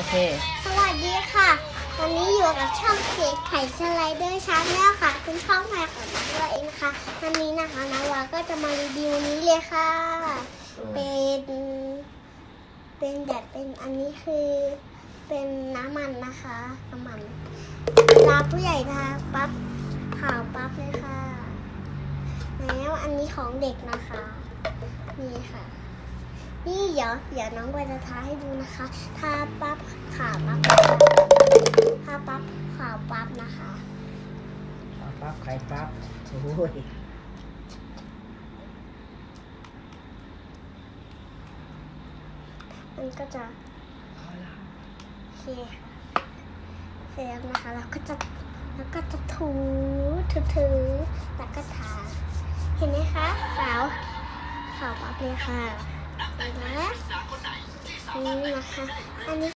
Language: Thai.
อเค สวัสดีค่ะ วันนี้อยู่กับช่องเกไข่สไลเดอร์ชาแนลค่ะเป็นช่องใหม่ของน้องวาเองนะคะวันนี้นะคะน้องวาก็จะมารีวิวนี้เลยค่ะ เป็น เป็นแบบเป็นอันนี้คือ เป็นน้ำมันนะคะ น้ำมันลาผู้ใหญ่ทาปั๊บขาวปั๊บเลยค่ะ แล้วอันนี้ของเด็กนะคะ นี่ค่ะ นี่เดี๋ยวเดี๋ยวน้องวาจะทาให้ดูนะคะ ทาปั๊บ ปั๊บทาปั๊บขาวปั๊บนะคะเอาปั๊บไข่ปั๊บโอ้ยมันก็จะโอเคค่ะเสร็จแล้วนะคะแล้วก็จะแล้วก็จะถูถูถูแล้วก็ทาเห็นไหมคะขาวขาวปั๊บเลยค่ะเห็นไหมนี่นะคะอันนี้